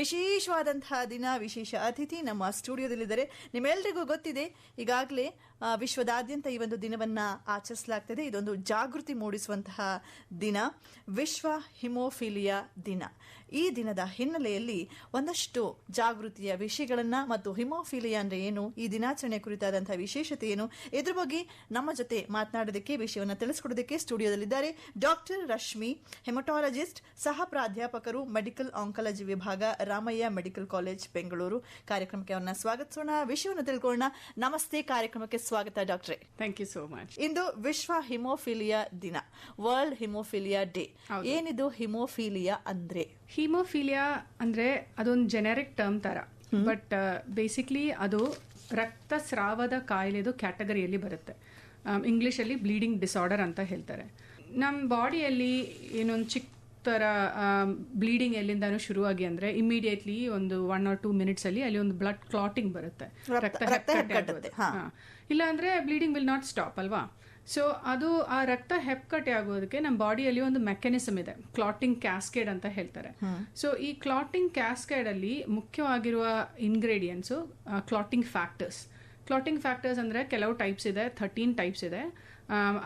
ವಿಶೇಷವಾದಂತಹ ದಿನ ವಿಶೇಷ ಅತಿಥಿ ನಮ್ಮ ಸ್ಟುಡಿಯೋದಲ್ಲಿದ್ದಾರೆ. ನಿಮ್ಮೆಲ್ಲರಿಗೂ ಗೊತ್ತಿದೆ ಈಗಾಗಲೇ ವಿಶ್ವದಾದ್ಯಂತ ಈ ಒಂದು ದಿನವನ್ನ ಆಚರಿಸಲಾಗ್ತದೆ. ಇದೊಂದು ಜಾಗೃತಿ ಮೂಡಿಸುವಂತಹ ದಿನ, ವಿಶ್ವ ಹಿಮೋಫಿಲಿಯಾ ದಿನ. ಈ ದಿನದ ಹಿನ್ನೆಲೆಯಲ್ಲಿ ಒಂದಷ್ಟು ಜಾಗೃತಿಯ ವಿಷಯಗಳನ್ನ ಮತ್ತು ಹಿಮೋಫಿಲಿಯಾ ಅಂದ್ರೆ ಏನು, ಈ ದಿನಾಚರಣೆ ಕುರಿತಾದಂತಹ ವಿಶೇಷತೆ ಏನು, ಇದ್ರ ಬಗ್ಗೆ ನಮ್ಮ ಜೊತೆ ಮಾತನಾಡೋದಕ್ಕೆ, ವಿಷಯವನ್ನು ತಿಳಿಸ್ಕೊಡೋದಕ್ಕೆ ಸ್ಟುಡಿಯೋದಲ್ಲಿದ್ದಾರೆ ಡಾಕ್ಟರ್ ರಶ್ಮಿ, ಹೆಮಟಾಲಜಿಸ್ಟ್, ಸಹ ಪ್ರಾಧ್ಯಾಪಕರು, ಮೆಡಿಕಲ್ ಆಂಕಾಲಜಿ ವಿಭಾಗ, ರಾಮಯ್ಯ ಮೆಡಿಕಲ್ ಕಾಲೇಜ್, ಬೆಂಗಳೂರು. ಕಾರ್ಯಕ್ರಮಕ್ಕೆ ಅವರನ್ನ ಸ್ವಾಗತಿಸೋಣ. ವಿಷಯವನ್ನು ತಿಳ್ಕೊಳ್ಳೋಣ. ನಮಸ್ತೆ. ಕಾರ್ಯಕ್ರಮಕ್ಕೆ ಸ್ವಾಗತ ಡಾಕ್ಟ್ರೆ. ಥ್ಯಾಂಕ್ ಯು ಸೋ ಮಚ್ ಇಂದು ವಿಶ್ವ ಹಿಮೋಫಿಲಿಯಾ ದಿನ ವರ್ಲ್ಡ್ ಹಿಮೋಫಿಲಿಯಾ ಡೇ ಏನಿದು ಹಿಮೋಫಿಲಿಯಾ ಅಂದ್ರೆ? ಹಿಮೋಫಿಲಿಯಾ ಅಂದ್ರೆ ಅದೊಂದು ಜೆನೆರಿಕ್ ಟರ್ಮ್ ತರ. ಬಟ್ ಬೇಸಿಕ್ಲಿ ಅದು ರಕ್ತಸ್ರಾವದ ಕಾಯಿಲೆದು ಕ್ಯಾಟಗರಿಯಲ್ಲಿ ಬರುತ್ತೆ. ಇಂಗ್ಲೀಷಲ್ಲಿ ಬ್ಲೀಡಿಂಗ್ ಡಿಸಾರ್ಡರ್ ಅಂತ ಹೇಳ್ತಾರೆ. ನಮ್ಮ ಬಾಡಿಯಲ್ಲಿ ಏನೊಂದು ಚಿಕ್ಕ ಥರ ಬ್ಲೀಡಿಂಗ್ ಎಲ್ಲಿಂದಾನು ಶುರುವಾಗಿ ಅಂದ್ರೆ ಇಮಿಡಿಯೇಟ್ಲಿ ಒಂದು ಒನ್ ಆರ್ ಟೂ ಮಿನಿಟ್ಸ್ ಅಲ್ಲಿ ಅಲ್ಲಿ ಒಂದು ಬ್ಲಡ್ ಕ್ಲಾಟಿಂಗ್ ಬರುತ್ತೆ. ರಕ್ತ-. ಇಲ್ಲ ಅಂದ್ರೆ ಬ್ಲೀಡಿಂಗ್ ವಿಲ್ ನಾಟ್ ಸ್ಟಾಪ್ ಅಲ್ವಾ? ಸೊ ಅದು ಆ ರಕ್ತ ಹೆಪ್ಕಟ್ಟೆ ಆಗೋದಕ್ಕೆ ನಮ್ಮ ಬಾಡಿಯಲ್ಲಿ ಒಂದು ಮೆಕ್ಯಾನಿಸಮ್ ಇದೆ. ಕ್ಲಾಟಿಂಗ್ ಕ್ಯಾಸ್ಕೇಡ್ ಅಂತ ಹೇಳ್ತಾರೆ. ಸೊ ಈ ಕ್ಲಾಟಿಂಗ್ ಕ್ಯಾಸ್ಕೇಡ್ ಅಲ್ಲಿ ಮುಖ್ಯವಾಗಿರುವ ingredients clotting factors clotting factors ಅಂದ್ರೆ ಕೆಲವು ಟೈಪ್ಸ್ ಇದೆ ಥರ್ಟೀನ್ ಟೈಪ್ಸ್ ಇದೆ.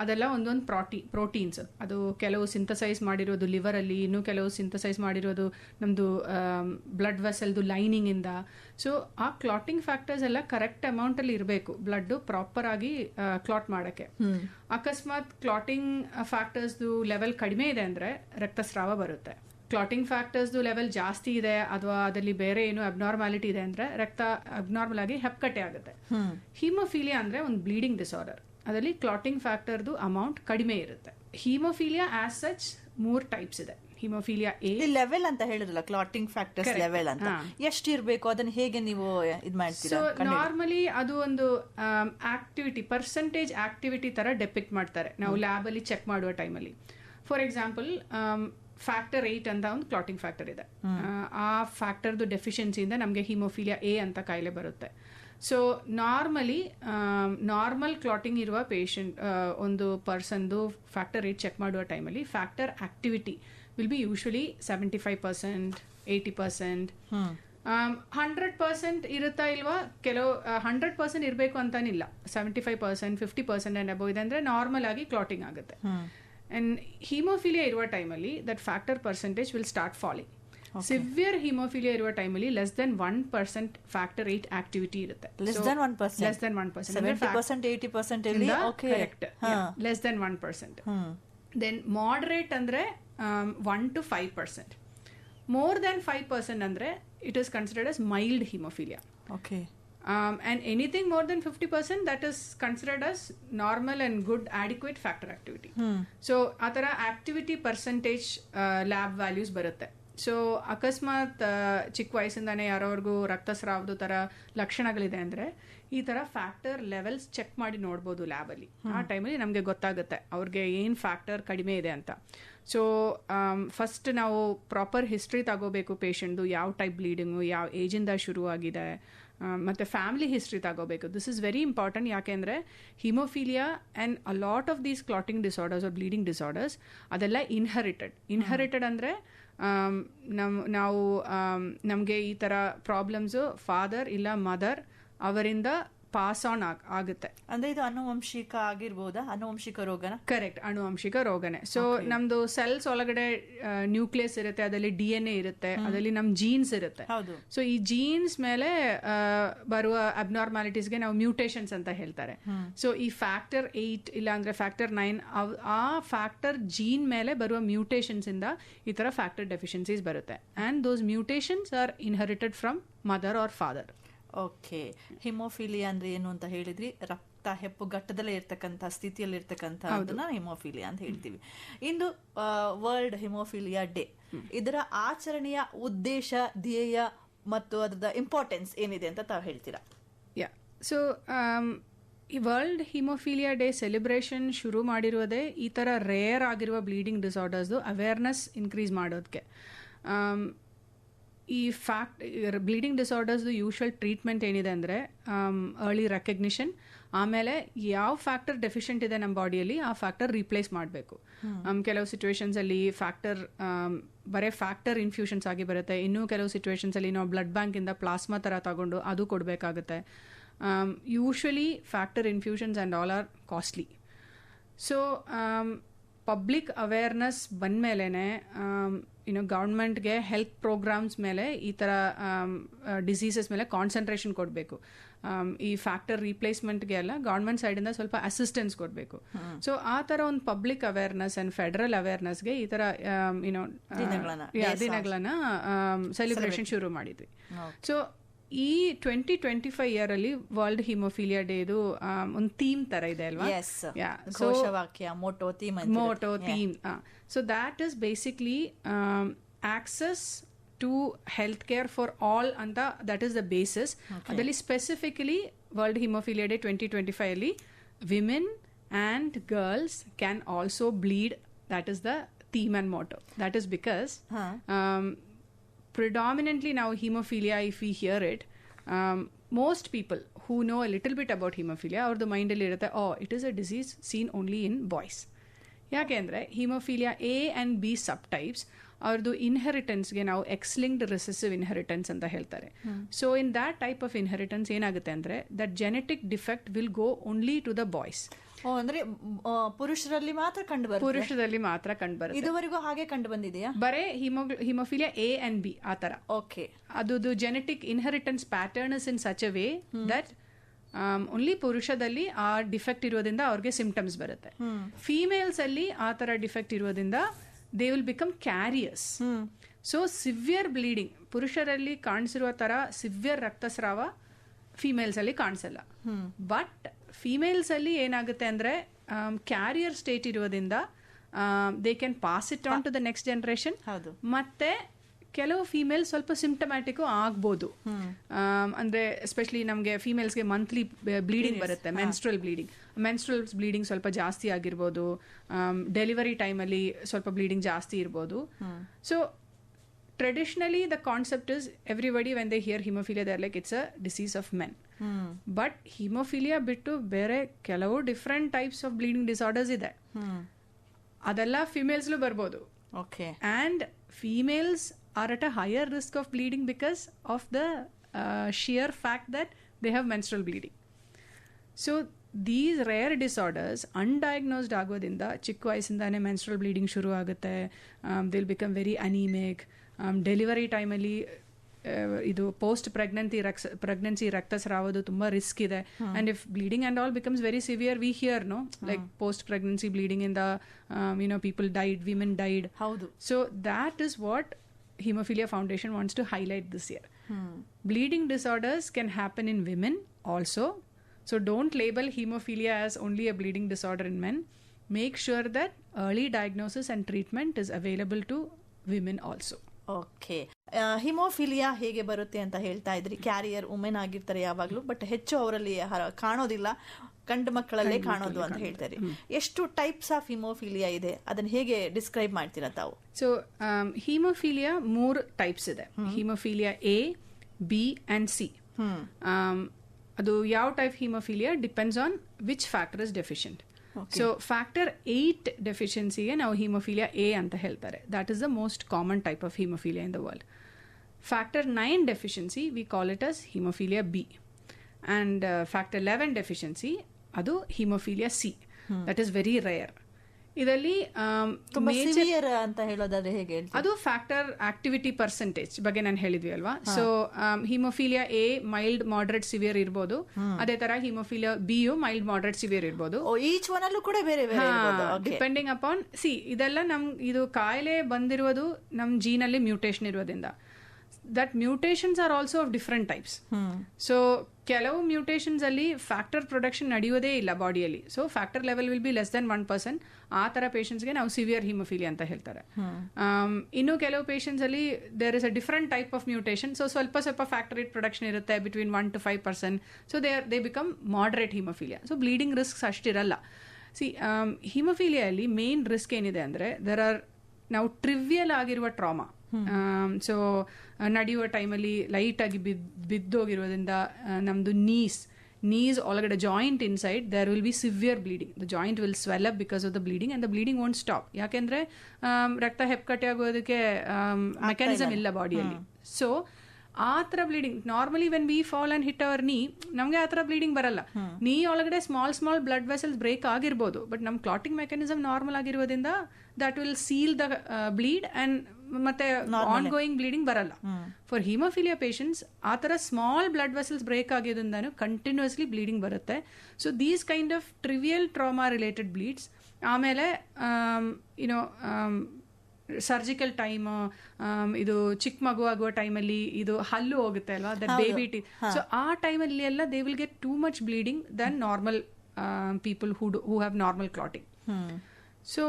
ಅದೆಲ್ಲ ಒಂದೊಂದು ಪ್ರಾಟಿ ಪ್ರೋಟೀನ್ಸ್. ಅದು ಕೆಲವು ಸಿಂಥಸೈಸ್ ಮಾಡಿರೋದು ಲಿವರಲ್ಲಿ ಇನ್ನು ಕೆಲವು ಸಿಂಥಸೈಸ್ ಮಾಡಿರೋದು ನಮ್ಮದು ಬ್ಲಡ್ ವೆಸಲ್ದು ಲೈನಿಂಗ್ ಇಂದ. ಸೊ ಆ ಕ್ಲಾಟಿಂಗ್ ಫ್ಯಾಕ್ಟರ್ಸ್ ಎಲ್ಲ ಕರೆಕ್ಟ್ ಅಮೌಂಟಲ್ಲಿ ಇರಬೇಕು ಬ್ಲಡ್ಡು ಪ್ರಾಪರ್ ಆಗಿ ಕ್ಲಾಟ್ ಮಾಡೋಕ್ಕೆ. ಅಕಸ್ಮಾತ್ ಕ್ಲಾಟಿಂಗ್ ಫ್ಯಾಕ್ಟರ್ಸ್ದು ಲೆವೆಲ್ ಕಡಿಮೆ ಇದೆ ಅಂದ್ರೆ ರಕ್ತಸ್ರಾವ ಬರುತ್ತೆ. ಕ್ಲಾಟಿಂಗ್ ಫ್ಯಾಕ್ಟರ್ಸ್ದು ಲೆವೆಲ್ ಜಾಸ್ತಿ ಇದೆ ಅಥವಾ ಅದರಲ್ಲಿ ಬೇರೆ ಏನು ಅಬ್ನಾರ್ಮಾಲಿಟಿ ಇದೆ ಅಂದ್ರೆ ರಕ್ತ ಅಬ್ನಾರ್ಮಲ್ ಆಗಿ ಹೆಪ್ಪಕಟ್ಟೆ ಆಗುತ್ತೆ. ಹಿಮೋಫೀಲಿಯಾ ಅಂದ್ರೆ ಒಂದು ಬ್ಲೀಡಿಂಗ್ ಡಿಸಾರ್ಡರ್. ಅದರಲ್ಲಿ ಕ್ಲಾಟಿಂಗ್ ಫ್ಯಾಕ್ಟರ್ದು ಅಮೌಂಟ್ ಕಡಿಮೆ ಇರುತ್ತೆ. ಹಿಮೋಫೀಲಿಯಾ ಆಸ್ ಸಚ್ ಮೂರ್ ಟೈಪ್ಸ್ ಇದೆ. ಹಿಮೋಫೀಲಿಯಾ ಎ ಲೆವೆಲ್ ಅಂತ ಹೇಳಿದ್ರಲ್ಲ ಕ್ಲಾಟಿಂಗ್ ಫ್ಯಾಕ್ಟರ್ಸ್. ಲೆವೆಲ್ ಅಂತ. ಎಷ್ಟು ಇರಬೇಕು? ಅದನ್ನ ಹೇಗೆ ನೀವು ಇದು ಮಾಡ್ತೀರಾ? ಸೊ ನಾರ್ಮಲಿ ಅದು ಒಂದು ಆಕ್ಟಿವಿಟಿ ಪರ್ಸೆಂಟೇಜ್ ಆಕ್ಟಿವಿಟಿ ತರ ಡೆಪಿಕ್ಟ್ ಮಾಡ್ತಾರೆ. ನಾವು ಲ್ಯಾಬ್ ಅಲ್ಲಿ ಚೆಕ್ ಮಾಡುವ ಟೈಮಲ್ಲಿ ಫಾರ್ ಎಕ್ಸಾಂಪಲ್ ಫ್ಯಾಕ್ಟರ್ ಏಟ್ ಅಂತ ಒಂದು ಕ್ಲಾಟಿಂಗ್ ಫ್ಯಾಕ್ಟರ್ ಇದೆ. ಆ, ಫ್ಯಾಕ್ಟರ್ ಫ್ಯಾಕ್ಟರ್ದು ಡೆಫಿಷಿಯನ್ಸಿಯಿಂದ ನಮಗೆ ಹಿಮೋಫಿಲಿಯಾ ಎ ಅಂತ ಕಾಯಿಲೆ ಬರುತ್ತೆ. ಸೊ ನಾರ್ಮಲಿ ನಾರ್ಮಲ್ ಕ್ಲಾಟಿಂಗ್ ಇರುವ ಪೇಷಂಟ್ ಒಂದು ಪರ್ಸನ್ದು ಫ್ಯಾಕ್ಟರ್ ಏಟ್ ಚೆಕ್ ಮಾಡುವ ಟೈಮಲ್ಲಿ factor activity will be usually seventy five percent eighty percent hundred percent ಇರುತ್ತಾ ಇಲ್ವಾ? ಕೆಲವು ಹಂಡ್ರೆಡ್ ಪರ್ಸೆಂಟ್ ಇರಬೇಕು ಅಂತಾನಿಲ್ಲ. Seventy five percent fifty percent and above ಇದೆ ಅಂದರೆ ನಾರ್ಮಲ್ ಆಗಿ ಕ್ಲಾಟಿಂಗ್ ಆಗುತ್ತೆ. ಅಂಡ್ ಹಿಮೋಫಿಲಿಯಾ ಇರುವ ಟೈಮಲ್ಲಿ that factor percentage will start falling severe haemophilia ಇರುವ ಟೈಮಲ್ಲಿ less than one percent factor eight activity ಇರುತ್ತೆ. Less than one percent less than one percent eighty percent correct less than one percent then moderate ಅಂದ್ರೆ one to five percent more than five percent ಅಂದ್ರೆ it is considered as mild haemophilia okay um, and anything more than 50% that is considered as normal and good adequate factor activity. So ಆ ಥರ activity percentage lab values ಬರುತ್ತೆ. So ಅಕಸ್ಮಾತ್ ಚಿಕ್ಕ ವಯಸ್ಸಿಂದಾನೇ ಯಾರೋರ್ಗೂ ರಕ್ತಸ್ರಾವದ ಥರ ಲಕ್ಷಣಗಳಿದೆ ಅಂದರೆ ಈ ಥರ ಫ್ಯಾಕ್ಟರ್ ಲೆವೆಲ್ಸ್ ಚೆಕ್ ಮಾಡಿ ನೋಡ್ಬೋದು ಲ್ಯಾಬಲ್ಲಿ. ಆ ಟೈಮಲ್ಲಿ ನಮಗೆ ಗೊತ್ತಾಗುತ್ತೆ ಅವ್ರಿಗೆ ಏನು ಫ್ಯಾಕ್ಟರ್ ಕಡಿಮೆ ಇದೆ ಅಂತ. ಸೊ ಫಸ್ಟ್ ನಾವು ಪ್ರಾಪರ್ ಹಿಸ್ಟ್ರಿ ತಗೋಬೇಕು ಪೇಷಂಟ್ದು ಯಾವ ಟೈಪ್ ಬ್ಲೀಡಿಂಗು ಯಾವ ಏಜಿಂದ ಶುರುವಾಗಿದೆ ಆಗಿದೆ ಮತ್ತೆ ಫ್ಯಾಮಿಲಿ ಹಿಸ್ಟ್ರಿ ತಗೋಬೇಕು. ದಿಸ್ ಇಸ್ ವೆರಿ ಇಂಪಾರ್ಟೆಂಟ್ ಯಾಕೆಂದರೆ haemophilia and a lot of these clotting disorders or bleeding disorders ಅದೆಲ್ಲ ಇನ್ಹೆರಿಟೆಡ್ ಇನ್ಹೆರಿಟೆಡ್ ಅಂದರೆ ನಮ್ ನಾವು ನಮಗೆ ಈ ಥರ ಪ್ರಾಬ್ಲಮ್ಸು ಫಾದರ್ ಇಲ್ಲ ಮದರ್ ಅವರಿಂದ ಪಾಸ್ ಆನ್ ಆಗುತ್ತೆ. ಅಂದ್ರೆ ಇದು ಅನುವಂಶಿಕ ಆಗಿರ್ಬೋದಾ? ಅನುವಂಶಿಕ ರೋಗನ? ಕರೆಕ್ಟ್ ಅನುವಂಶಿಕ ರೋಗನೆ. ಸೊ ನಮ್ದು ಸೆಲ್ಸ್ ಒಳಗಡೆ ನ್ಯೂಕ್ಲಿಯಸ್ ಇರುತ್ತೆ ಅದರಲ್ಲಿ ಡಿ ಎನ್ ಎ ಇರುತ್ತೆ ಅದರಲ್ಲಿ ನಮ್ ಜೀನ್ಸ್ ಇರುತ್ತೆ. ಹೌದು. ಸೊ ಈ ಜೀನ್ಸ್ ಮೇಲೆ ಬರುವ ಅಬ್ನಾರ್ಮಾಲಿಟೀಸ್ಗೆ ನಾವು ಮ್ಯೂಟೇಷನ್ಸ್ ಅಂತ ಹೇಳ್ತಾರೆ. ಸೊ ಈ ಫ್ಯಾಕ್ಟರ್ ಏಟ್ ಇಲ್ಲ ಅಂದ್ರೆ ಫ್ಯಾಕ್ಟರ್ ನೈನ್ ಆ ಫ್ಯಾಕ್ಟರ್ ಜೀನ್ ಮೇಲೆ ಬರುವ ಮ್ಯೂಟೇಷನ್ಸ್ ಇಂದ ಈ ತರ ಫ್ಯಾಕ್ಟರ್ ಡೆಫಿಷಿಯನ್ಸೀಸ್ ಬರುತ್ತೆ. And those mutations are inherited from mother or father okay. Haemophilia ಅಂದ್ರೆ ಏನು ಅಂತ ಹೇಳಿದ್ರಿ? ರಕ್ತ ಹೆಪ್ಪು ಘಟ್ಟದಲ್ಲೇ ಇರ್ತಕ್ಕಂಥ ಸ್ಥಿತಿಯಲ್ಲಿ ಇರ್ತಕ್ಕಂಥ ಹಿಮೋಫಿಲಿಯಾ ಅಂತ ಹೇಳ್ತೀವಿ. ಇಂದು ವರ್ಲ್ಡ್ ಹಿಮೋಫಿಲಿಯಾ ಡೇ ಇದರ ಆಚರಣೆಯ ಉದ್ದೇಶ ಧ್ಯೇಯ ಮತ್ತು ಅದರ ಇಂಪಾರ್ಟೆನ್ಸ್ ಏನಿದೆ ಅಂತ ತಾವು ಹೇಳ್ತೀರಾ? ಯಾ ಸೊ ಈ ವರ್ಲ್ಡ್ ಹಿಮೋಫಿಲಿಯಾ ಡೇ ಸೆಲೆಬ್ರೇಷನ್ ಶುರು ಮಾಡಿರೋದೇ ಈ ಥರ ರೇರ್ ಆಗಿರುವ ಬ್ಲೀಡಿಂಗ್ ಡಿಸಾರ್ಡರ್ಸ್ದು ಅವೇರ್ನೆಸ್ ಇನ್ಕ್ರೀಸ್ ಮಾಡೋದಕ್ಕೆ ಈ ಫ್ಯಾಕ್ಟ್ ಬ್ಲೀಡಿಂಗ್ ಡಿಸಾರ್ಡರ್ಸ್ದು ಯೂಶುವಲ್ ಟ್ರೀಟ್ಮೆಂಟ್ ಏನಿದೆ ಅಂದರೆ ಅರ್ಲಿ ರೆಕಗ್ನಿಷನ್ ಆಮೇಲೆ ಯಾವ ಫ್ಯಾಕ್ಟರ್ ಡೆಫಿಷಿಯೆಂಟ್ ಇದೆ ನಮ್ಮ ಬಾಡಿಯಲ್ಲಿ ಆ ಫ್ಯಾಕ್ಟರ್ ರೀಪ್ಲೇಸ್ ಮಾಡಬೇಕು. ಕೆಲವು ಸಿಚುವೇಷನ್ಸಲ್ಲಿ ಫ್ಯಾಕ್ಟರ್ ಬರೀ ಫ್ಯಾಕ್ಟರ್ ಇನ್ಫ್ಯೂಷನ್ಸ್ ಆಗಿ ಬರುತ್ತೆ. ಇನ್ನೂ ಕೆಲವು ಸಿಚುವೇಷನ್ಸಲ್ಲಿ ನಾವು ಬ್ಲಡ್ ಬ್ಯಾಂಕಿಂದ ಪ್ಲಾಸ್ಮಾ ಥರ ತಗೊಂಡು ಅದು ಕೊಡಬೇಕಾಗುತ್ತೆ. Usually factor infusions and all are costly so public awareness ಬಂದಮೇಲೆ ಇನ್ನು ಗೌರ್ಮೆಂಟ್ಗೆ ಹೆಲ್ತ್ ಪ್ರೋಗ್ರಾಮ್ಸ್ ಮೇಲೆ ಈ ಥರ ಡಿಸೀಸಸ್ ಮೇಲೆ ಕಾನ್ಸಂಟ್ರೇಷನ್ ಕೊಡಬೇಕು. ಈ ಫ್ಯಾಕ್ಟರ್ ರೀಪ್ಲೇಸ್ಮೆಂಟ್ಗೆ ಎಲ್ಲ ಗೌರ್ಮೆಂಟ್ ಸೈಡಿಂದ ಸ್ವಲ್ಪ ಅಸಿಸ್ಟೆನ್ಸ್ ಕೊಡಬೇಕು. ಸೊ ಆ ಥರ ಒಂದು ಪಬ್ಲಿಕ್ ಅವೇರ್ನೆಸ್ ಆ್ಯಂಡ್ ಫೆಡರಲ್ ಅವೇರ್ನೆಸ್ಗೆ ಈ ಥರ ಯುನೋ ದಿನಗಳನ್ನ, ದಿನಗಳನ್ನ ಸೆಲೆಬ್ರೇಷನ್ ಶುರು ಮಾಡಿದ್ವಿ. ಸೊ ಈ ಟ್ವೆಂಟಿ ಟ್ವೆಂಟಿ ಫೈವ್ ಇಯರ್ ಅಲ್ಲಿ ವರ್ಲ್ಡ್ ಹಿಮೋಫಿಲಿಯಾ ಡೇದು ಒಂದು ಥೀಮ್ ತರ ಇದೆ ಅಲ್ವಾ? Motto theme motto theme uh, so that is basically um, access to healthcare for all ಅಂತ that is the basis ಅದರಲ್ಲಿ specifically world haemophilia day twenty twenty five ಅಲ್ಲಿ women and girls can also bleed that is the theme and motto that is because um, predominantly now hemophilia if we hear it um, most people who know a little bit about hemophilia ಅವ್ರದ್ದು ಮೈಂಡಲ್ಲಿ ಇರುತ್ತೆ oh it is a disease seen only in boys ಯಾಕೆ ಅಂದರೆ haemophilia A and B subtypes ಅವ್ರದ್ದು ಇನ್ಹೆರಿಟೆನ್ಸ್ಗೆ ನಾವು X linked recessive inheritance ಅಂತ ಹೇಳ್ತಾರೆ. So in that type of inheritance ಏನಾಗುತ್ತೆ ಅಂದರೆ that genetic defect will go only to the boys ಓ ಅಂದ್ರೆ ಪುರುಷರಲ್ಲಿ ಮಾತ್ರ ಕಂಡು ಬರುತ್ತೆ? ಪುರುಷರಲ್ಲಿ ಮಾತ್ರ ಕಂಡುಬರುತ್ತೆ ಇದುವರೆಗೂ ಹಾಗೆ ಕಂಡು ಬಂದಿದೆಯಾ? ಬರೇ haemo haemophilia A and B ಆ ತರ ಓಕೆ ಅದು genetic inheritance patterns in such a way that only ಪುರುಷದಲ್ಲಿ ಆ ಡಿಫೆಕ್ಟ್ ಇರೋದ್ರಿಂದ ಅವ್ರಿಗೆ ಸಿಂಪ್ಟಮ್ಸ್ ಬರುತ್ತೆ. ಫೀಮೇಲ್ಸ್ ಅಲ್ಲಿ ಆ ಥರ ಡಿಫೆಕ್ಟ್ ಇರೋದ್ರಿಂದ they will become carriers so severe bleeding ಪುರುಷರಲ್ಲಿ ಕಾಣಿಸಿರುವ ಥರ ಸಿವಿಯರ್ ರಕ್ತಸ್ರಾವ ಫೀಮೇಲ್ಸ್ ಅಲ್ಲಿ ಕಾಣಿಸಲ್ಲ. ಬಟ್ ಫೀಮೇಲ್ಸ್ ಅಲ್ಲಿ ಏನಾಗುತ್ತೆ ಅಂದ್ರೆ ಕ್ಯಾರಿಯರ್ ಸ್ಟೇಟ್ ಇರೋದ್ರಿಂದ they can pass it on to the next generation ಮತ್ತೆ ಕೆಲವು ಫೀಮೇಲ್ ಸ್ವಲ್ಪ ಸಿಂಪ್ಟಮ್ಯಾಟಿಕ್ ಆಗ್ಬೋದು. ಆಮ್, ಅಂದ್ರೆ ಎಸ್ಪೆಷಲಿ ನಮಗೆ ಫೀಮೇಲ್ಸ್ಗೆ ಮಂತ್ಲಿ ಬ್ಲೀಡಿಂಗ್ ಬರುತ್ತೆ ಮೆನ್ಸ್ಟ್ರಲ್ ಬ್ಲೀಡಿಂಗ್ ಮೆನ್ಸ್ಟ್ರಲ್ ಬ್ಲೀಡಿಂಗ್ ಸ್ವಲ್ಪ ಜಾಸ್ತಿ ಆಗಿರ್ಬೋದು. ಡೆಲಿವರಿ ಟೈಮಲ್ಲಿ ಸ್ವಲ್ಪ ಬ್ಲೀಡಿಂಗ್ ಜಾಸ್ತಿ ಇರ್ಬೋದು. So traditionally the concept is everybody when they hear haemophilia they're like it's a disease of men but haemophilia ಬಿಟ್ಟು ಬೇರೆ ಕೆಲವು different types of bleeding disorders ಇದೆ. ಅದೆಲ್ಲ ಫಿಮೇಲ್ಸ್ಲು ಬರ್ಬೋದು. Okay and females are at a higher risk of bleeding because of the uh, sheer fact that they have menstrual bleeding. So these rare disorders undiagnosed ಆಗೋದ್ರಿಂದ ಚಿಕ್ಕ ವಯಸ್ಸಿಂದಾನೇ menstrual bleeding ಶುರು ಆಗುತ್ತೆ they'll become very anemic delivery ಟೈಮಲ್ಲಿ ಇದು post pregnancy ರಕ್ಸ್ pregnancy ರಕ್ತಸ್ರಾವದು ತುಂಬ ರಿಸ್ಕ್ ಇದೆ and if bleeding and all becomes very severe we hear no like post pregnancy bleeding ಇಂದ you know people died women died ಹೌದು. So that is what Hemophilia Foundation wants to highlight this year. Hmm. Bleeding disorders can happen in women also. So don't label hemophilia as only a bleeding disorder in men. Make sure that early diagnosis and treatment is available to women also. Okay hemophilia ಹೇಗೆ ಬರುತ್ತೆ ಅಂತ ಹೇಳ್ತಾ ಇದ್ರಿ carrier women ಆಗಿರ್ತಾರೆ ಯಾವಾಗಲೂ but ಹೆಚ್ಚು ಅವರಲ್ಲಿ ಕಾಣೋದಿಲ್ಲ ಗಂಡು ಮಕ್ಕಳಲ್ಲೇ ಕಾಣೋದು ಅಂತ ಹೇಳ್ತಾರೆ. ಎಷ್ಟು ಟೈಪ್ಸ್ ಆಫ್ ಹಿಮೋಫಿಲಿಯಾ ಇದೆ? ಅದನ್ನ ಹೇಗೆ ಡಿಸ್ಕ್ರೈಬ್ ಮಾಡ್ತೀರಾ ತಾವು? ಸೊ ಹಿಮೋಫಿಲಿಯಾ ಮೂರು ಟೈಪ್ಸ್ ಇದೆ. Hemophilia A B and C ಅದು ಯಾವ type hemophilia depends on which factor is deficient so factor eight ಡೆಫಿಷಿಯನ್ಸಿಗೆ ನಾವು ಹಿಮೋಫಿಲಿಯಾ ಎ ಅಂತ ಹೇಳ್ತಾರೆ. That is the most common type of hemophilia in the world factor nine deficiency we call it as hemophilia B and factor eleven deficiency ಅದು hemophilia C. That is very rare ಇದರಲ್ಲಿ ಅಂತ ಹೇಳೋದಾದ್ರೆ ಹೇಗೆ ಅದು factor activity percentage ಬಗ್ಗೆ ನಾನು ಹೇಳಿದ್ವಿ ಅಲ್ವಾ? So hemophilia A mild moderate severe ಇರ್ಬೋದು. ಅದೇ ತರ ಹಿಮೋಫಿಲಿಯಾ ಬಿ ಯು ಮೈಲ್ಡ್ ಮಾಡರೇಟ್ ಸಿವಿಯರ್ ಇರ್ಬೋದು ಈಚ್ ಒನ್ ಅಲ್ಲೂ ಕೂಡ ಬೇರೆ ಡಿಪೆಂಡಿಂಗ್ ಅಪಾನ್ ಸಿ ಇದೆಲ್ಲ ನಮ್ ಇದು ಕಾಯಿಲೆ ಬಂದಿರುವುದು ನಮ್ ಜೀನಲ್ಲಿ ಮ್ಯೂಟೇಶನ್ ಇರೋದ್ರಿಂದ. That mutations are also of different types so ಕೆಲವು ಮ್ಯೂಟೇಷನ್ಸ್ ಅಲ್ಲಿ ಫ್ಯಾಕ್ಟರ್ ಪ್ರೊಡಕ್ಷನ್ ನಡೆಯೋದೇ ಇಲ್ಲ ಬಾಡಿಯಲ್ಲಿ so factor level will be less than one percent ಆ ತರ ಪೇಷಂಟ್ಸ್ಗೆ ನಾವು ಸಿವಿಯರ್ ಹಿಮೋಫಿಲಿ ಅಂತ ಹೇಳ್ತಾರೆ. ಇನ್ನು ಕೆಲವು ಪೇಷಂಟ್ಸ್ ಅಲ್ಲಿ there is a different type of mutation so ಸ್ವಲ್ಪ ಸ್ವಲ್ಪ ಫ್ಯಾಕ್ಟರ್ ಪ್ರೊಡಕ್ಷನ್ ಇರುತ್ತೆ between one to five percent so they are they become moderate hemophilia so bleeding risk ಅಷ್ಟಿರಲ್ಲ. C ಹಿಮೋಫಿಲಿಯಲ್ಲಿ ಮೇನ್ ರಿಸ್ಕ್ ಏನಿದೆ ಅಂದ್ರೆ ದರ್ ಆರ್ ನಾವು trivial ಆಗಿರುವ trauma so ನಡೆಯುವ ಟೈಮಲ್ಲಿ ಲೈಟಾಗಿ ಬಿದ್ ಬಿದ್ದೋಗಿರೋದ್ರಿಂದ ನಮ್ಮದು ನಮ್ದು ನೀಸ್ knees ಒಳಗಡೆ joint inside there will be severe bleeding the joint will swell up because of the bleeding and the bleeding won't stop ಯಾಕೆಂದರೆ ರಕ್ತ ಹೆಪ್ಪಕಟ್ಟೆ ಆಗೋದಕ್ಕೆ ಮೆಕ್ಯಾನಿಸಮ್ ಇಲ್ಲ. ಬಾಡಿಯಲ್ಲಿ ಸೊ ಆ ಥರ bleeding normally when we fall and hit our knee ನಮಗೆ ಆ ಥರ ಬ್ಲೀಡಿಂಗ್ ಬರಲ್ಲ ನೀ ಒಳಗಡೆ small small blood vessels break ಆಗಿರ್ಬೋದು. ಬಟ್ ನಮ್ಮ ಕ್ಲಾಟಿಂಗ್ ಮೆಕ್ಯಾನಿಸಮ್ ನಾರ್ಮಲ್ ಆಗಿರೋದ್ರಿಂದ that will seal the bleed and ಮತ್ತೆ ಆನ್ ಗೋಯಿಂಗ್ ಬ್ಲೀಡಿಂಗ್ ಬರಲ್ಲ. ಫಾರ್ ಹಿಮೋಫಿಲಿಯಾ ಪೇಷಂಟ್ಸ್ ಆ ಥರ ಸ್ಮಾಲ್ ಬ್ಲಡ್ ವೆಸಲ್ಸ್ ಬ್ರೇಕ್ ಆಗಿರೋದ್ರಿಂದನೂ ಕಂಟಿನ್ಯೂಸ್ಲಿ ಬ್ಲೀಡಿಂಗ್ ಬರುತ್ತೆ. So these kind of trivial trauma related bleeds ಆಮೇಲೆ ಯುನೋ ಸರ್ಜಿಕಲ್ ಟೈಮ್ ಇದು ಚಿಕ್ಕ ಮಗು ಆಗುವ ಟೈಮಲ್ಲಿ ಇದು ಹಲ್ಲು ಹೋಗುತ್ತೆ ಅಲ್ವಾ? ದಟ್ ಬೇಬಿ ಟಿ ಸೊ ಆ ಟೈಮಲ್ಲಿ ಎಲ್ಲ they will get too much bleeding than normal people who who have normal clotting so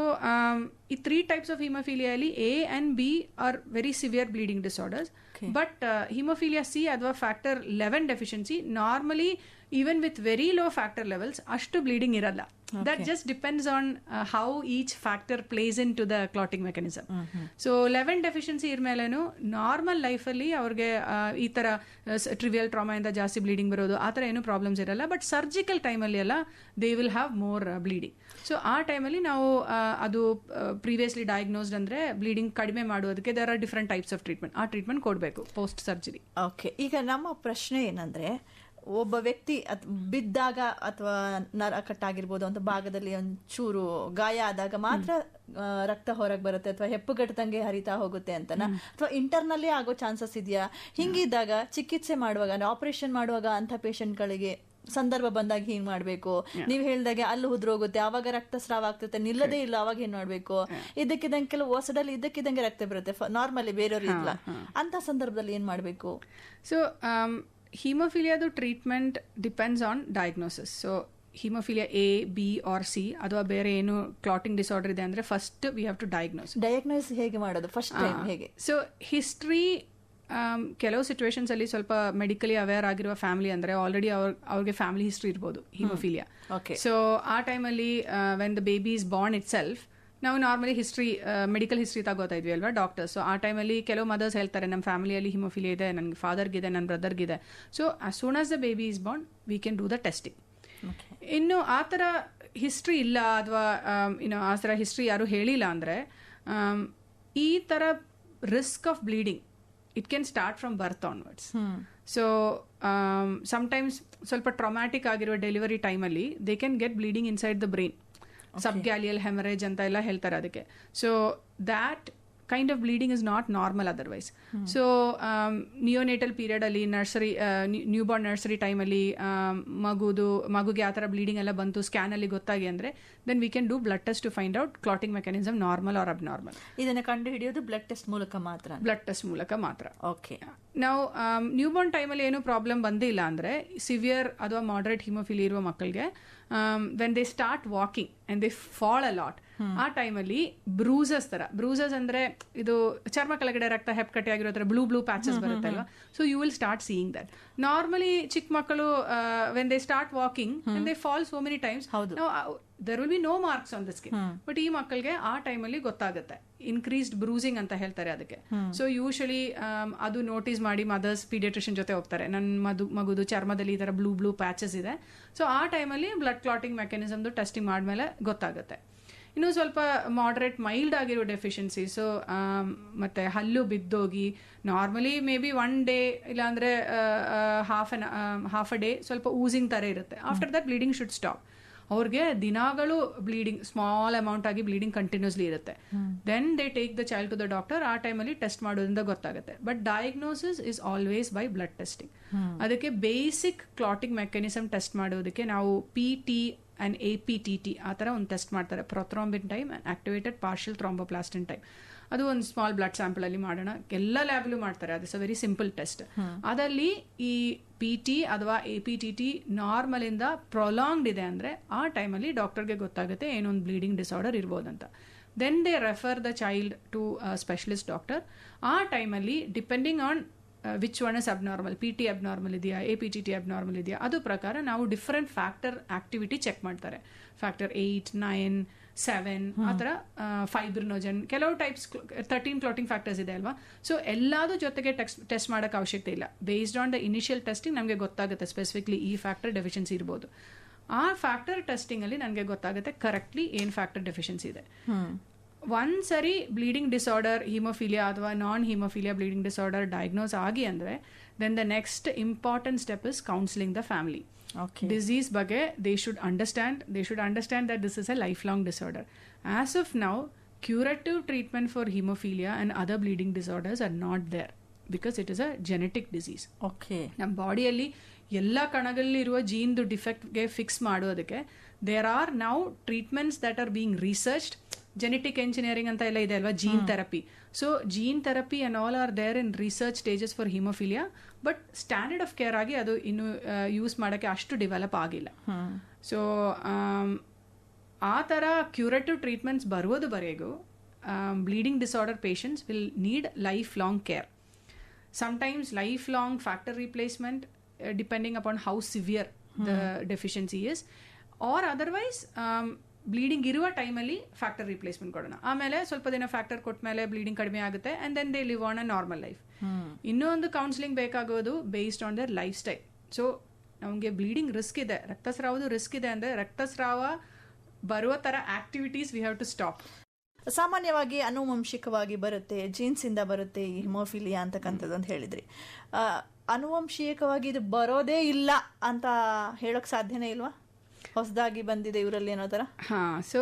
ಈ three types of ಹಿಮೋಫೀಲಿಯಲ್ಲಿ A and B are very severe bleeding disorders but hemophilia C ಅಥವಾ factor eleven deficiency normally even with very low factor levels ಅಷ್ಟು bleeding ಇರಲ್ಲ. That just depends on how each factor place in to the clotting mechanism so eleven deficiency ಇರ್ಮೇಲೇನು normal ಲೈಫಲ್ಲಿ ಅವ್ರಿಗೆ ಆ, ಈ ಥರ trivial ಟ್ರಾಮಾಯಿಂದ ಜಾಸ್ತಿ bleeding ಬರೋದು ಆ ಥರ ಏನೂ ಪ್ರಾಬ್ಲಮ್ಸ್ ಇರಲ್ಲ. ಬಟ್ ಸರ್ಜಿಕಲ್ ಟೈಮಲ್ಲಿ ಎಲ್ಲ they will have more bleeding so ಆ ಟೈಮಲ್ಲಿ ನಾವು ಆ, ಅದು ಪ್ರೀವಿಯಸ್ಲಿ ಡಯಾಗ್ನೋಸ್ಡ್ ಅಂದರೆ ಬ್ಲೀಡಿಂಗ್ ಕಡಿಮೆ ಮಾಡೋದಕ್ಕೆ there are different types of treatment ಆ ಟ್ರೀಟ್ಮೆಂಟ್ ಕೊಡಬೇಕು ಪೋಸ್ಟ್ ಸರ್ಜರಿ ಓಕೆ ಈಗ ನಮ್ಮ ಪ್ರಶ್ನೆ ಏನಂದ್ರೆ ಒಬ್ಬ ವ್ಯಕ್ತಿ ಅತ್ ಬಿದ್ದಾಗ ಅಥವಾ ನರ ಕಟ್ಟಾಗಿರ್ಬೋದು ಅಂತ ಭಾಗದಲ್ಲಿ ಒಂಚೂರು ಗಾಯ ಆದಾಗ ಮಾತ್ರ ರಕ್ತ ಹೊರಗೆ ಬರುತ್ತೆ ಅಥವಾ ಹೆಪ್ಪುಗಟ್ಟದಂಗೆ ಹರಿತಾ ಹೋಗುತ್ತೆ ಅಂತನ? ಅಥವಾ ಇಂಟರ್ನಲ್ಲೇ ಆಗೋ ಚಾನ್ಸಸ್ ಇದೆಯಾ? ಹಿಂಗಿದ್ದಾಗ ಚಿಕಿತ್ಸೆ ಮಾಡುವಾಗ ಆಪರೇಷನ್ ಮಾಡುವಾಗ ಅಂತ ಪೇಷಂಟ್ಗಳಿಗೆ ಸಂದರ್ಭ ಬಂದಾಗ ಹಿಂಗ್ ಮಾಡ್ಬೇಕು. ನೀವ್ ಹೇಳ್ದಾಗೆ ಅಲ್ಲಿ ಉದ್ರೋಗುತ್ತೆ ಅವಾಗ ರಕ್ತ ಸ್ರಾವ ಆಗ್ತದೆ ನಿಲ್ಲದೇ ಇಲ್ಲ ಅವಾಗ ಏನ್ ಮಾಡ್ಬೇಕು? ಇದಕ್ಕಿದಂಗೆ ಕೆಲವು ಹೊಸಡಲ್ಲಿ ಇದಕ್ಕಿದಂಗೆ ರಕ್ತ ಬರುತ್ತೆ ನಾರ್ಮಲಿ ಬೇರೆಯವ್ರು ಇಲ್ಲ ಅಂತ ಸಂದರ್ಭದಲ್ಲಿ ಏನ್ ಮಾಡ್ಬೇಕು? So ಹಿಮೋಫಿಲಿಯಾದು treatment depends on diagnosis so hemophilia A B or C ಅಥವಾ ಬೇರೆ ಏನು ಕ್ಲಾಟಿಂಗ್ ಡಿಸಾರ್ಡರ್ ಇದೆ ಅಂದರೆ first we have to diagnose diagnose ಹೇಗೆ ಮಾಡೋದು? ಫಸ್ಟ್ ಟೈಮ್ ಹೇಗೆ? ಸೊ ಹಿಸ್ಟ್ರಿ ಕೆಲವು ಸಿಚುವೇಶನ್ಸ್ ಅಲ್ಲಿ ಸ್ವಲ್ಪ ಮೆಡಿಕಲಿ ಅವೇರ್ ಆಗಿರುವ ಫ್ಯಾಮಿಲಿ ಅಂದರೆ ಆಲ್ರೆಡಿ ಅವ್ರ ಅವ್ರಿಗೆ ಫ್ಯಾಮಿಲಿ ಹಿಸ್ಟ್ರಿ ಇರ್ಬೋದು ಹಿಮೋಫಿಲಿಯಾ. ಓಕೆ ಸೊ ಆ ಟೈಮಲ್ಲಿ when the baby is born itself ನಾವು ನಾರ್ಮಲಿ ಹಿಸ್ಟ್ರಿ ಮೆಡಿಕಲ್ ಹಿಸ್ಟ್ರಿ ತಗೋತಾ ಇದ್ವಿ ಅಲ್ವಾ ಡಾಕ್ಟರ್ಸ್ ಸೊ ಆ ಟೈಮಲ್ಲಿ ಕೆಲವು ಮದರ್ಸ್ ಹೇಳ್ತಾರೆ ನಮ್ಮ ಫ್ಯಾಮಿಲಿಯಲ್ಲಿ ಹಿಮೋಫಿಲಿಯ ಇದೆ ನನಗೆ ಫಾದರ್ಗಿದೆ ನನ್ನ ಬ್ರದರ್ಗಿದೆ so as soon as the baby is born we can do the testing ಇನ್ನು ಆ ಥರ ಹಿಸ್ಟ್ರಿ ಇಲ್ಲ ಅಥವಾ ಇನ್ನು ಆ ಥರ ಹಿಸ್ಟ್ರಿ ಯಾರು ಹೇಳಿಲ್ಲ ಅಂದರೆ ಈ ಥರ risk of bleeding it can start from birth onwards so sometimes ಸ್ವಲ್ಪ ಟ್ರೊಮ್ಯಾಟಿಕ್ ಆಗಿರುವ ಡೆಲಿವರಿ ಟೈಮಲ್ಲಿ they can get bleeding inside the brain subgaleal haemorrhage ಅಂತ ಎಲ್ಲ ಹೇಳ್ತಾರೆ ಅದಕ್ಕೆ. So that kind of bleeding is not normal otherwise so neonatal ಪೀರಿಯಡಲ್ಲಿ nursery newborn nursery ಟೈಮಲ್ಲಿ ಮಗುದು ಮಗುಗೆ ಆ ಥರ ಬ್ಲೀಡಿಂಗ್ ಎಲ್ಲ ಬಂತು ಸ್ಕ್ಯಾನಲ್ಲಿ ಗೊತ್ತಾಗಿ ಅಂದರೆ then we can do blood test to find out clotting mechanism normal or abnormal ಇದನ್ನ ಕಂಡು ಹಿಡಿಯೋದು ಬ್ಲಡ್ ಟೆಸ್ಟ್ ಮೂಲಕ ಮಾತ್ರ ಬ್ಲಡ್ ಟೆಸ್ಟ್ ಮೂಲಕ ಮಾತ್ರ. ಓಕೆ ನಾವು ನ್ಯೂ ಬಾರ್ನ್ ಟೈಮಲ್ಲಿ ಏನು ಪ್ರಾಬ್ಲಮ್ ಬಂದಿಲ್ಲ ಅಂದರೆ ಸಿವಿಯರ್ ಅಥವಾ ಮಾಡ್ರೇಟ್ ಹಿಮೋಫಿಲಿ ಇರುವ ಮಕ್ಕಳಿಗೆ when they start walking and they fall a lot ಆ ಟೈಮಲ್ಲಿ ಬ್ರೂಸಸ್ ತರ. ಬ್ರೂಸಸ್ ಅಂದ್ರೆ ಇದು ಚರ್ಮ ಕೆಳಗಡೆ ರಕ್ತ ಹೆಪ್ಪಕಟ್ಟೆ ಆಗಿರೋ ತರ ಬ್ಲೂ ಬ್ಲೂ ಪ್ಯಾಚಸ್ ಬರುತ್ತೆ ಅಲ್ವಾ? So you will start seeing that normally ಚಿಕ್ಕ ಮಕ್ಕಳು when they start walking they fall so many times there will be no marks on the skin but ಈ ಮಕ್ಕಳಿಗೆ ಆ ಟೈಮಲ್ಲಿ ಗೊತ್ತಾಗುತ್ತೆ. ಇನ್ಕ್ರೀಸ್ಡ್ ಬ್ರೂಸಿಂಗ್ ಅಂತ ಹೇಳ್ತಾರೆ ಅದಕ್ಕೆ. ಸೊ ಯೂಶಲಿ ಅದು ನೋಟಿಸ್ ಮಾಡಿ ಮದರ್ಸ್ ಪೀಡಿಯಟ್ರಿಷನ್ ಜೊತೆ ಹೋಗ್ತಾರೆ. ನನ್ನ ಮದು ಮಗುದು ಚರ್ಮದಲ್ಲಿ ಈ ತರ ಬ್ಲೂ ಬ್ಲೂ ಪ್ಯಾಚಸ್ ಇದೆ. ಸೊ ಆ ಟೈಮಲ್ಲಿ ಬ್ಲಡ್ ಕ್ಲಾಟಿಂಗ್ ಮೆಕ್ಯಾನಿಸಮ್ದು ಟೆಸ್ಟಿಂಗ್ ಮಾಡಿದ್ಮೇಲೆ ಗೊತ್ತಾಗುತ್ತೆ. ಇನ್ನು ಸ್ವಲ್ಪ ಮಾಡ್ರೇಟ್ ಮೈಲ್ಡ್ ಆಗಿರೋ ಡೆಫಿಷಿಯನ್ಸಿ ಸೊ ಮತ್ತೆ ಹಲ್ಲು ಬಿದ್ದೋಗಿ normally may be one day ಇಲ್ಲಾಂದ್ರೆ half an half a day ಸ್ವಲ್ಪ ಊಸಿಂಗ್ ಥರ ಇರುತ್ತೆ. After that bleeding should stop ಅವ್ರಿಗೆ ದಿನಾಗಳು ಬ್ಲೀಡಿಂಗ್ ಸ್ಮಾಲ್ ಅಮೌಂಟ್ ಆಗಿ ಬ್ಲೀಡಿಂಗ್ ಕಂಟಿನ್ಯೂಸ್ಲಿ ಇರುತ್ತೆ. Then they take the child to the doctor ಆ ಟೈಮಲ್ಲಿ ಟೆಸ್ಟ್ ಮಾಡೋದ್ರಿಂದ ಗೊತ್ತಾಗುತ್ತೆ. But diagnosis is always by blood testing ಅದಕ್ಕೆ ಬೇಸಿಕ್ ಕ್ಲಾಟಿಂಗ್ ಮೆಕ್ಯಾನಿಸಮ್ ಟೆಸ್ಟ್ ಮಾಡೋದಕ್ಕೆ ನಾವು P T and A P T T ಆ ಥರ ಒಂದು ಟೆಸ್ಟ್ ಮಾಡ್ತಾರೆ. Prothrombin time and activated partial thromboplastin time ಅದು ಒಂದು ಸ್ಮಾಲ್ ಬ್ಲಡ್ ಸ್ಯಾಂಪಲ್ ಅಲ್ಲಿ ಮಾಡೋಣ. ಎಲ್ಲ ಲ್ಯಾಬಲ್ಲೂ ಮಾಡ್ತಾರೆ. ಅದು ವೆರಿ ಸಿಂಪಲ್ ಟೆಸ್ಟ್ ಅದಲ್ಲಿ ಈ ಪಿ ಟಿ ಅಥವಾ A P T T normal ಇಂದ ಪ್ರೊಲಾಂಗ್ಡ್ ಇದೆ ಅಂದರೆ ಆ ಟೈಮಲ್ಲಿ ಡಾಕ್ಟರ್ಗೆ ಗೊತ್ತಾಗುತ್ತೆ ಏನೊಂದು bleeding disorder ಇರ್ಬೋದಂತ. Then they refer the child to specialist doctor ಆ ಟೈಮಲ್ಲಿ depending on which one is abnormal P T abnormal ಇದೆಯಾ? A P T T abnormal ಇದೆಯಾ? ಅದು ಪ್ರಕಾರ ನಾವು ಡಿಫ್ರೆಂಟ್ ಫ್ಯಾಕ್ಟರ್ ಆಕ್ಟಿವಿಟಿ ಚೆಕ್ ಮಾಡ್ತಾರೆ. ಫ್ಯಾಕ್ಟರ್ ಏಯ್ಟ್ ನೈನ್ ಸೆವೆನ್ ಆ ಥರ ಫೈಬ್ರಿನೋಜನ್ ಕೆಲವು ಟೈಪ್ಸ್ ತರ್ಟೀನ್ ಕ್ಲೋಟಿಂಗ್ ಫ್ಯಾಕ್ಟರ್ಸ್ ಇದೆ ಅಲ್ವಾ? ಸೊ ಎಲ್ಲಾದ್ರ ಜೊತೆಗೆ ಟೆಕ್ಸ್ ಟೆಸ್ಟ್ ಮಾಡೋಕ್ಕೆ ಅವಶ್ಯಕತೆ ಇಲ್ಲ. Based on the initial testing ನಮಗೆ ಗೊತ್ತಾಗುತ್ತೆ ಸ್ಪೆಸಿಫಿಕ್ಲಿ ಈ ಫ್ಯಾಕ್ಟರ್ ಡೆಫಿಷಿಯನ್ಸಿ ಇರ್ಬೋದು. ಆ ಫ್ಯಾಕ್ಟರ್ ಟೆಸ್ಟಿಂಗಲ್ಲಿ ನನಗೆ ಗೊತ್ತಾಗುತ್ತೆ ಕರೆಕ್ಟ್ಲಿ ಏನು ಫ್ಯಾಕ್ಟರ್ ಡೆಫಿಷಿಯನ್ಸಿ ಇದೆ. ಒಂದ್ ಸರಿ ಬ್ಲೀಡಿಂಗ್ ಡಿಸಾರ್ಡರ್ ಹಿಮೋಫಿಲಿಯಾ ಅಥವಾ non hemophilia bleeding disorder diagnose ಆಗಿ ಅಂದರೆ then the next important step is counselling the family disease ಬಗ್ಗೆ they should understand they should understand that this is a life long disorder as of now curative treatment for hemophilia and other bleeding disorders are not there because it is a genetic disease okay ನಮ್ಮ ಬಾಡಿಯಲ್ಲಿ ಎಲ್ಲ ಕಣಗಳಲ್ಲಿರುವ ಜೀನ್ದು ಡಿಫೆಕ್ಟ್ಗೆ fix ಮಾಡೋದಕ್ಕೆ there are ನಾವು treatments that are being researched genetic engineering ಅಂತ ಎಲ್ಲ ಇದೆ ಅಲ್ವಾ? Gene therapy so gene therapy and all are there in research stages for hemophilia but standard of care ಆಗಿ ಅದು ಇನ್ನು ಯೂಸ್ ಮಾಡೋಕ್ಕೆ ಅಷ್ಟು ಡೆವಲಪ್ ಆಗಿಲ್ಲ. ಸೊ ಆ ಥರ curative treatments ಬರುವುದುವರೆಗೂ bleeding disorder patients will need life long care sometimes life long replacement replacement depending upon how severe deficiency is. Or otherwise um, bleeding ಇರುವ ಟೈಮಲ್ಲಿ ಫ್ಯಾಕ್ಟರ್ ರಿಪ್ಲೇಸ್ಮೆಂಟ್ ಕೊಡೋಣ. ಆಮೇಲೆ ಸ್ವಲ್ಪ ದಿನ ಫ್ಯಾಕ್ಟರ್ ಕೊಟ್ಟ ಮೇಲೆ ಬ್ಲೀಡಿಂಗ್ ಕಡಿಮೆ ಆಗುತ್ತೆ and then they live on a normal life ಇನ್ನೂ ಒಂದು counselling ಬೇಕಾಗೋದು based on their life style so ನಮಗೆ ಬ್ಲೀಡಿಂಗ್ ರಿಸ್ಕ್ ಇದೆ. ರಕ್ತಸ್ರಾವದು ರಿಸ್ಕ್ ಇದೆ ಅಂದರೆ ರಕ್ತಸ್ರಾವ ಬರುವ ಥರ activities we have to stop ಸಾಮಾನ್ಯವಾಗಿ ಅನುವಂಶಿಕವಾಗಿ ಬರುತ್ತೆ ಜೀನ್ಸ್ ಇಂದ ಬರುತ್ತೆ ಈ ಹಿಮೋಫಿಲಿಯಾ ಅಂತಕ್ಕಂಥದ್ದು ಅಂತ ಹೇಳಿದ್ರಿ. ಅನುವಂಶೀಯಕವಾಗಿ ಅನುವಂಶಿಕವಾಗಿ ಇದು ಬರೋದೇ ಇಲ್ಲ ಅಂತ ಹೇಳೋಕ್ಕೆ ಸಾಧ್ಯನೇ ಇಲ್ವಾ? ಹೊಸದಾಗಿ ಬಂದಿದೆ ಇವರಲ್ಲಿ ಏನೋ ತರ ಹಾ so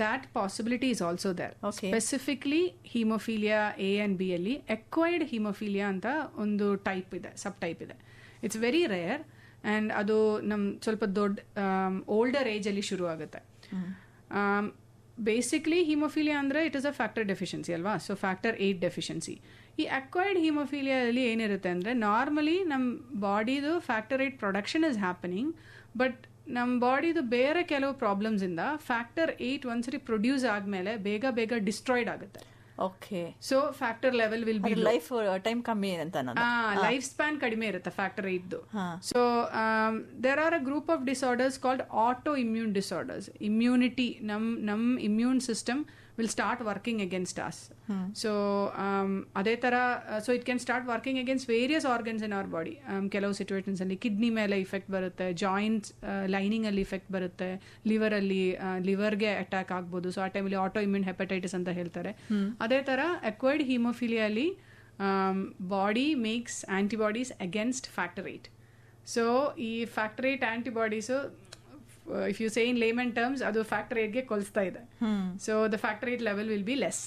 that possibility is also there Okay. Specifically hemophilia A and B ಅಲ್ಲಿ ಎಕ್ವೈರ್ಡ್ ಹಿಮೋಫೀಲಿಯಾ ಅಂತ ಒಂದು ಟೈಪ್ ಇದೆ ಸಬ್ ಟೈಪ್ ಇದೆ. ಇಟ್ಸ್ ವೆರಿ ರೇರ್ ಆ್ಯಂಡ್ ಅದು ನಮ್ಮ ಸ್ವಲ್ಪ ದೊಡ್ಡ ಓಲ್ಡರ್ ಏಜಲ್ಲಿ ಶುರು ಆಗುತ್ತೆ. ಬೇಸಿಕ್ಲಿ ಹಿಮೋಫಿಲಿಯಾ ಅಂದರೆ it is a factor deficiency ಅಲ್ವಾ? ಸೊ ಫ್ಯಾಕ್ಟರ್ ಏಟ್ ಡೆಫಿಷಿಯನ್ಸಿ ಈ ಅಕ್ವೈರ್ಡ್ ಹಿಮೋಫೀಲಿಯಾದಲ್ಲಿ ಏನಿರುತ್ತೆ ಅಂದರೆ ನಾರ್ಮಲಿ ನಮ್ಮ ಬಾಡಿದು factor eight production is happening but ನಮ್ಮ ಬಾಡಿದು ಬೇರೆ ಕೆಲವು ಪ್ರಾಬ್ಲಮ್ಸಿಂದ ಫ್ಯಾಕ್ಟರ್ ಏಯ್ಟ್ ಒಂದ್ಸರಿ ಪ್ರೊಡ್ಯೂಸ್ ಆದ್ಮೇಲೆ ಬೇಗ ಬೇಗ ಡಿಸ್ಟ್ರಾಯ್ಡ್ ಆಗುತ್ತೆ. Okay so factor level will be life time ಕಮ್ಮಿ ಅಂತ ಲೈಫ್ ಸ್ಪ್ಯಾನ್ ಕಡಿಮೆ ಇರುತ್ತೆ ಫ್ಯಾಕ್ಟರ್ ಇದ್ದು. So there are a group of disorders called auto immune disorders immunity ನಮ್ ನಮ್ immune system will start working against us so ಅದೇ ಥರ so it can start working against various organs in our body ಕೆಲವು situations ಅಲ್ಲಿ kidney ಮೇಲೆ effect ಬರುತ್ತೆ joints lining ಅಲ್ಲಿ effect ಬರುತ್ತೆ ಲಿವರ್ ಅಲ್ಲಿ ಲಿವರ್ಗೆ ಅಟ್ಯಾಕ್ ಆಗ್ಬೋದು. ಸೊ ಆ ಟೈಮಲ್ಲಿ ಆಟೋ ಇಮ್ಯೂನ್ ಹೆಪಟೈಟಿಸ್ ಅಂತ ಹೇಳ್ತಾರೆ. ಅದೇ ಥರ acquired ಹಿಮೋಫಿಲಿಯಲ್ಲಿ body makes antibodies against factor eight so ಈ factor eight antibodies antibodies if you say in layman terms ಅದು ಫ್ಯಾಕ್ಟರ್ ಏಟ್ಗೆ ಕೊಲಿಸ್ತಾ ಇದೆ. So the factor eight level will be less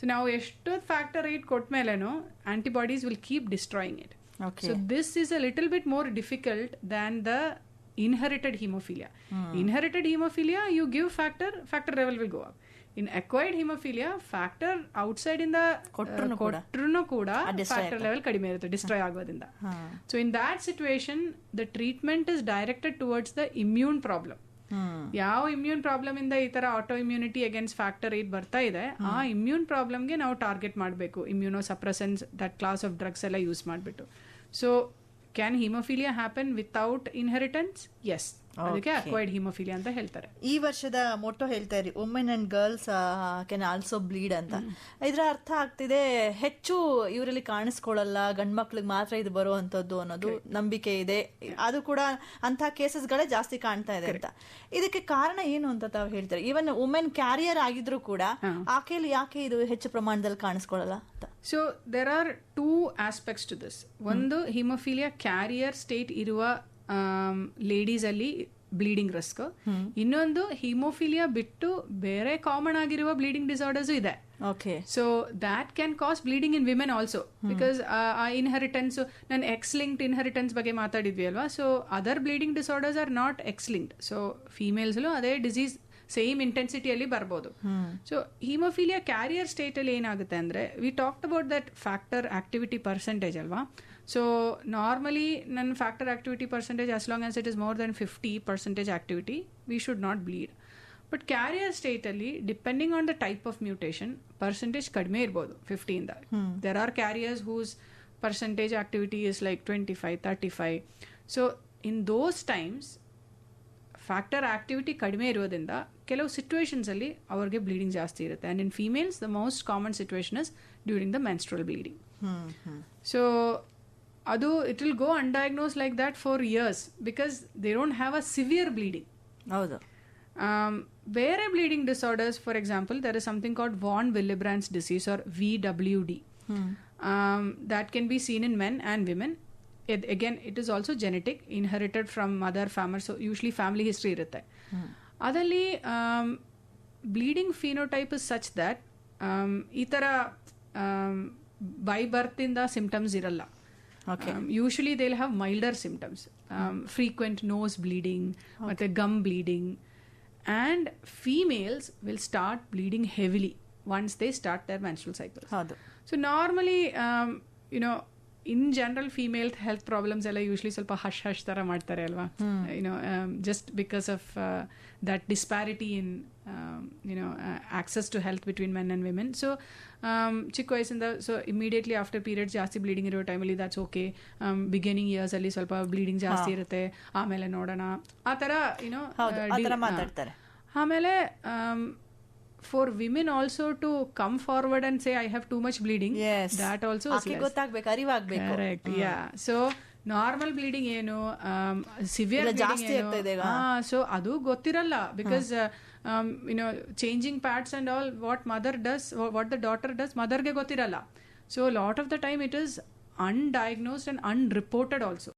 so ನಾವು ಎಷ್ಟು factor eight ಕೊಟ್ಮೇಲೆನೂ antibodies will keep destroying it okay so this is a little bit more difficult than the inherited haemophilia inherited haemophilia you give factor factor level will go up in acquired haemophilia factor outside ಇಂದ ಕೊಟ್ಟರು ಕೂಡ. Factor level ಕಡಿಮೆ ಇರುತ್ತೆ destroy ಆಗೋದ್ರಿಂದ. So in that situation the treatment is directed towards the immune problem ಯಾವ immune problem ಇಂದ ಈ ತರ auto immunity against factor eight ಬರ್ತಾ ಇದೆ ಆ ಇಮ್ಯೂನ್ ಪ್ರಾಬ್ಲಮ್ಗೆ ನಾವು ಟಾರ್ಗೆಟ್ ಮಾಡಬೇಕು. Immunosuppressants that class of drugs ಎಲ್ಲ ಯೂಸ್ ಮಾಡಿಬಿಟ್ಟು. So can haemophilia happen without inheritance yes ಅದಕ್ಕೆ ಅಕ್ವೈರ್ಡ್ ಹಿಮೋಫಿಲಿಯಾ ಅಂತ ಹೇಳ್ತಾರೆ. ಈ ವರ್ಷದ ಮೋಟೋ ಹೇಳ್ತಾ ಇರಿ women and girls can also bleed ಅಂತ. ಇದರ ಅರ್ಥ ಆಗ್ತಿದೆ ಹೆಚ್ಚು ಇವರಲ್ಲಿ ಕಾಣಿಸ್ಕೊಳ್ಳಲ್ಲ ಗಂಡ್ ಮಕ್ಳಿಗೆ ಮಾತ್ರ ಇದು ಬರುವಂತದ್ದು ಅನ್ನೋದು ನಂಬಿಕೆ ಇದೆ. ಅದು ಕೂಡ ಅಂತ ಕೇಸಸ್ಗಳೇ ಜಾಸ್ತಿ ಕಾಣ್ತಾ ಇದೆ ಅಂತ. ಇದಕ್ಕೆ ಕಾರಣ ಏನು ಅಂತ ತಾವು ಹೇಳ್ತಾರೆ? ಈವನ್ ವುಮೆನ್ ಕ್ಯಾರಿಯರ್ ಆಗಿದ್ರು ಕೂಡ ಆಕೆಯಲ್ಲಿ ಯಾಕೆ ಇದು ಹೆಚ್ಚು ಪ್ರಮಾಣದಲ್ಲಿ ಕಾಣಿಸ್ಕೊಳ್ಳಲ್ಲ ಅಂತ? So there are two aspects to this ಒಂದು ಹಿಮೋಫಿಲಿಯಾ ಕ್ಯಾರಿಯರ್ ಸ್ಟೇಟ್ ಇರುವ ಲೇಡೀಸ್ ಅಲ್ಲಿ ಬ್ಲೀಡಿಂಗ್ ರಿಸ್ಕ್. ಇನ್ನೊಂದು ಹಿಮೋಫಿಲಿಯಾ ಬಿಟ್ಟು ಬೇರೆ ಕಾಮನ್ ಆಗಿರುವ ಬ್ಲೀಡಿಂಗ್ ಡಿಸಾರ್ಡರ್ಸ್ ಇದೆ. Okay. So that can cause bleeding in women also because ಆ ಇನ್ಹೆರಿಟೆನ್ಸ್ ನಾನು ಎಕ್ಸ್ ಲಿಂಕ್ಡ್ ಇನ್ಹೆರಿಟೆನ್ಸ್ ಬಗ್ಗೆ ಮಾತಾಡಿದ್ವಿ ಅಲ್ವಾ? So other bleeding disorders are not X linked so ಫೀಮೇಲ್ಸ್ಲು ಅದೇ ಡಿಸೀಸ್ ಸೇಮ್ ಇಂಟೆನ್ಸಿಟಿಯಲ್ಲಿ ಬರ್ಬೋದು. ಸೊ ಹಿಮೋಫಿಲಿಯಾ ಕ್ಯಾರಿಯರ್ ಸ್ಟೇಟಲ್ಲಿ ಏನಾಗುತ್ತೆ ಅಂದರೆ we talked about that factor activity percentage ಅಲ್ವಾ? ಸೊ ನಾರ್ಮಲಿ ನನ್ನ factor activity percentage as long as it is more than fifty percentage activity we should not bleed but carrier ಸ್ಟೇಟಲ್ಲಿ depending on the type of mutation percentage ಕಡಿಮೆ ಇರ್ಬೋದು ಫಿಫ್ಟಿಯಿಂದ there are carriers whose percentage activity is like twenty five thirty five so in those times factor activity ಕಡಿಮೆ ಇರೋದ್ರಿಂದ ಕೆಲವು situations ಅಲ್ಲಿ ಅವ್ರಿಗೆ bleeding ಜಾಸ್ತಿ ಇರುತ್ತೆ. And in females the most common situation is during the menstrual bleeding hmm hmm. So ಅದು it will go undiagnosed like that for years because they don't have a severe bleeding ಹೌದು. Um, ಬೇರೆ bleeding disorders for example there is something called von Willebrand's disease or V W D that can be seen in men and women. It, again, it is also genetic, inherited from mother, family, so usually family history ಇರುತ್ತೆ. ಅದರಲ್ಲಿ bleeding phenotype is such that ಈ ಥರ by ಬರ್ತಿಂದ symptoms ಇರಲ್ಲ. usually they have milder symptoms frequent nose bleeding ಮತ್ತೆ gum bleeding and females will start bleeding heavily once they start their menstrual cycles ಹೌದು so normally you know in general female health problems ಎಲ್ಲ usually ಸ್ವಲ್ಪ hush hush ಥರ ಮಾಡ್ತಾರೆ ಅಲ್ವಾ you know just because of that disparity in you know access to health between men and women so ಚಿಕ್ಕ ವಯಸ್ಸಿಂದ so immediately after period ಜಾಸ್ತಿ bleeding ಇರೋ ಟೈಮಲ್ಲಿ ದಟ್ಸ್ ಓಕೆ ಬಿಗಿನಿಂಗ್ ಇಯರ್ಸ್ ಅಲ್ಲಿ ಸ್ವಲ್ಪ ಬ್ಲೀಡಿಂಗ್ ಜಾಸ್ತಿ ಇರುತ್ತೆ. ಆಮೇಲೆ ನೋಡೋಣ. ಆ ಥರ ಯುನೋ ಥರ ಮಾತಾಡ್ತಾರೆ. ಆಮೇಲೆ for women also to come forward and say I have too much bleeding Yes. That also ಗೊತ್ತಾಗ್ಬೇಕು ಅರಿವಾಗ್ಬೇಕು. Correct yeah so normal bleeding ಏನು ಸಿವಿಯರ್ ಜಾಸ್ತಿ ಆಗ್ತಾ ಇದೆ ಸೊ ಅದು ಗೊತ್ತಿರಲ್ಲ. Because you know changing pads and all what mother does what the daughter does ಮದರ್ಗೆ ಗೊತ್ತಿರಲ್ಲ so lot of the time it is undiagnosed and unreported also